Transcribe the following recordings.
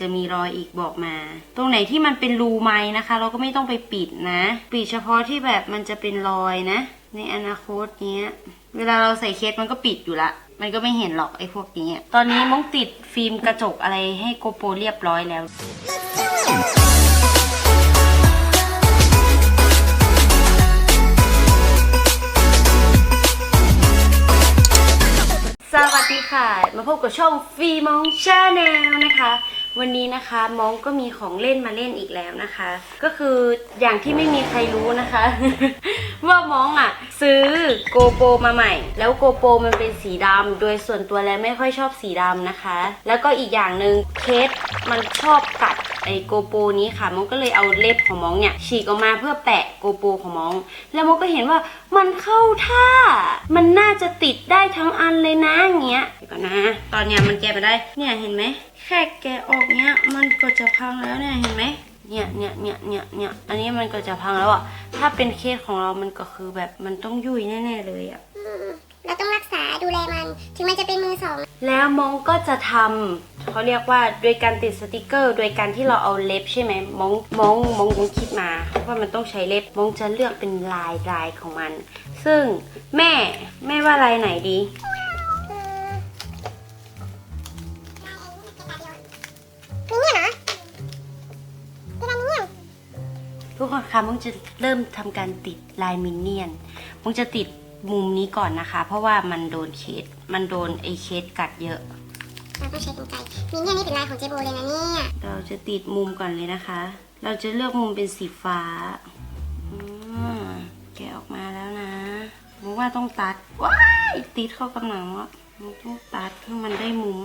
จะมีรอยอีกบอกมา ตรงไหนที่มันเป็นรูไหมนะคะ เราก็ไม่ต้องไปปิดนะ ปิดเฉพาะที่แบบมันจะเป็นรอยนะ ในอนาคตเนี้ย เวลาเราใส่เคสมันก็ปิดอยู่ละ มันก็ไม่เห็นหรอกไอ้พวกนี้ ตอนนี้มงติดฟิล์มกระจกอะไรให้โกโปรเรียบร้อยแล้วสวัสดีค่ะ มาพบกับช่องฟีมองชาแนลนะคะ วันนี้นะคะมองก็มีของเล่นมาเล่นอีกแล้วนะคะ ก็คืออย่างที่ไม่มีใครรู้นะคะ ว่ามองอะ ซื้อโกโปมาใหม่ แล้วโกโปมันเป็นสีดำโดยส่วนตัวแล้วไม่ค่อยชอบสีดำนะคะ แล้วก็อีกอย่างหนึ่งเคสมันชอบกัด ไอโกโปรนี้ค่ะมองก็เลยเอาเล็บของมองเนี่ยฉีกออกมาเพื่อแปะโกโปรของมอง แล้วมองก็เห็นว่ามันเข้าท่า มันน่าจะติดได้ทั้งอันเลยนะอย่างเงี้ยเดี๋ยวก่อนนะ ตอนเนี้ยมันแกะไปได้ เนี่ยเห็นไหมแค่แกะออกเนี้ยมันก็จะพังแล้วเนี่ยเห็นไหมเนี่ยเนี่ยเนี่ยเนี่ยเนี่ยอันนี้มันก็จะพังแล้วอะ ถ้าเป็นเคสของเรา มันก็คือแบบมันต้องยุ่ยแน่ ๆ เลยอะอืมเราต้องรักษาดูแลมัน ถึงมันจะเป็นมือสอง แล้วมองก็จะทำ เขาเรียกว่าโดยการติดสติกเกอร์ โดยการที่เราเอาเล็บใช่ไหมมองมองมองมองคิดมาว่ามันต้องใช้เล็บมองจะเลือกเป็นลายลายของมัน ซึ่งแม่แม่ว่าลายไหนดี ทุกคนคะมงจะเริ่มทำการติดลายมินเนี่ยนมงจะติดมุมนี้ก่อนนะคะ เพราะว่ามันโดนเคสมันโดนไอเคสกัดเยอะ เราต้องใช้กรรไกรมีเนี่ยนี่เป็นลายของเจโบเลยนะเนี่ย เราจะติดมุมก่อนเลยนะคะ เราจะเลือกมุมเป็นสีฟ้าอืมแกะออกมาแล้วนะบอกว่าต้องตัด ว้ายติดเข้ากับหนังวะมันต้องตัดให้มันได้มุม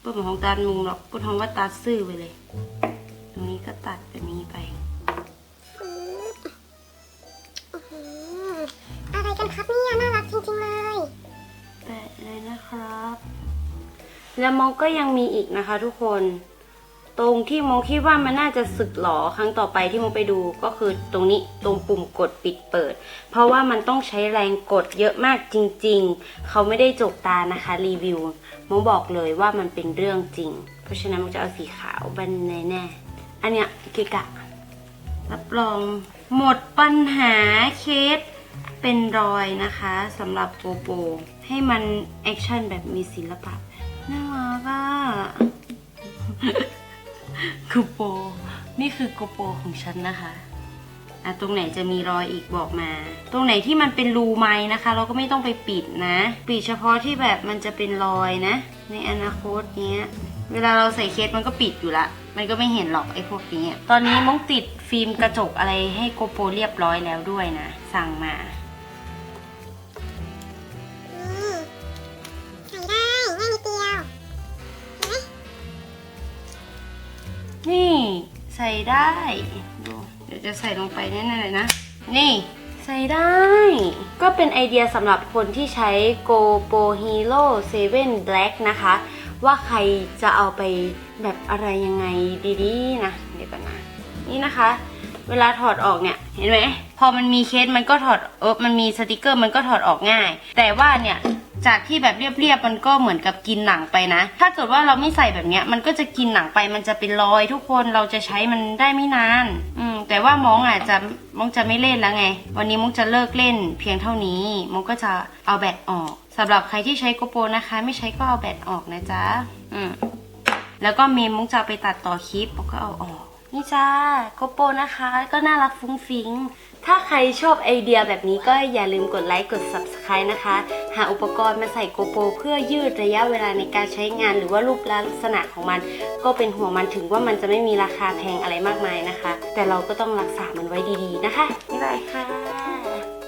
เปิดของตัดมุมหรอกพูดคำว่าตัดซื่อไปเลย ตรงนี้ก็ตัดแบบนี้ไปอืมอื้อหืออะไรกันครับเนี่ยน่ารักจริงๆเลย แปะเลยนะครับ แล้วมองก็ยังมีอีกนะคะทุกคน ตรงที่มองคิดว่ามันน่าจะสึกหรอครั้งต่อไปที่มองไปดูก็คือตรงนี้ตรงปุ่มกดปิดเปิด เพราะว่ามันต้องใช้แรงกดเยอะมากจริง ๆ เขาไม่ได้จกตานะคะรีวิวมองบอกเลยว่ามันเป็นเรื่องจริง เพราะฉะนั้นมองจะเอาสีขาวบันแน่ๆอันเนี้ยเกะกะรับรองหมดปัญหาเคสเป็นรอยนะคะสำหรับโกโปให้มันแอคชั่นแบบมีศิลปะ น่ารักอะโกโป นี่คือโกโปของฉันนะคะอะตรงไหนจะมีรอยอีกบอกมา ตรงไหนที่มันเป็นรูไหมนะคะ เราก็ไม่ต้องไปปิดนะ ปิดเฉพาะที่แบบมันจะเป็นรอยนะ ในอนาคตเนี้ย เวลาเราใส่เคสมันก็ปิดอยู่ละ มันก็ไม่เห็นหรอกไอ้พวกนี้ ตอนนี้มงติดฟิล์มกระจกอะไรให้โกโปรเรียบร้อยแล้วด้วยนะ สั่งมา ได้ดูเดี๋ยวจะใส่ลงไปแน่ๆเลยนะ นี่ใส่ได้ ก็เป็นไอเดียสำหรับคนที่ใช้ GoPro Hero 7 Black นะคะ ว่าใครจะเอาไปแบบอะไรยังไงดีๆ นะ เดี๋ยวก่อนนะ นี่นะคะ เวลาถอดออกเนี่ย เห็นไหม พอมันมีเคสมันก็ถอดเออมันมีสติกเกอร์มันก็ถอดออกง่าย แต่ว่าเนี่ย จากที่แบบเรียบๆมันก็เหมือนกับกินหนังไปนะ ถ้าเกิดว่าเราไม่ใส่แบบเนี้ย มันก็จะกินหนังไปมันจะเป็นรอย ทุกคนเราจะใช้มันได้ไม่นาน อืม แต่ว่ามองอะจะมองจะไม่เล่นแล้วไง วันนี้มองจะเลิกเล่น เพียงเท่านี้มองก็จะเอาแบตออกสำหรับใครที่ใช้โกโปรนะคะ ไม่ใช้ก็เอาแบตออกนะจ๊ะอืมแล้วก็เมมมุกจะไปตัดต่อคลิปมุกก็เอาออก นี่จ้าโกโปรนะคะ ก็น่ารักฟุ้งฟิ้ง ถ้าใครชอบไอเดียแบบนี้ก็อย่าลืมกดไลค์กด subscribe นะคะ หาอุปกรณ์มาใส่โกโปรเพื่อยืดระยะเวลาในการใช้งานหรือว่ารูปลักษณะของมัน ก็เป็นห่วงมันถึงว่ามันจะไม่มีราคาแพงอะไรมากมายนะคะ แต่เราก็ต้องรักษามันไว้ดีๆนะคะ บ๊ายบายค่ะ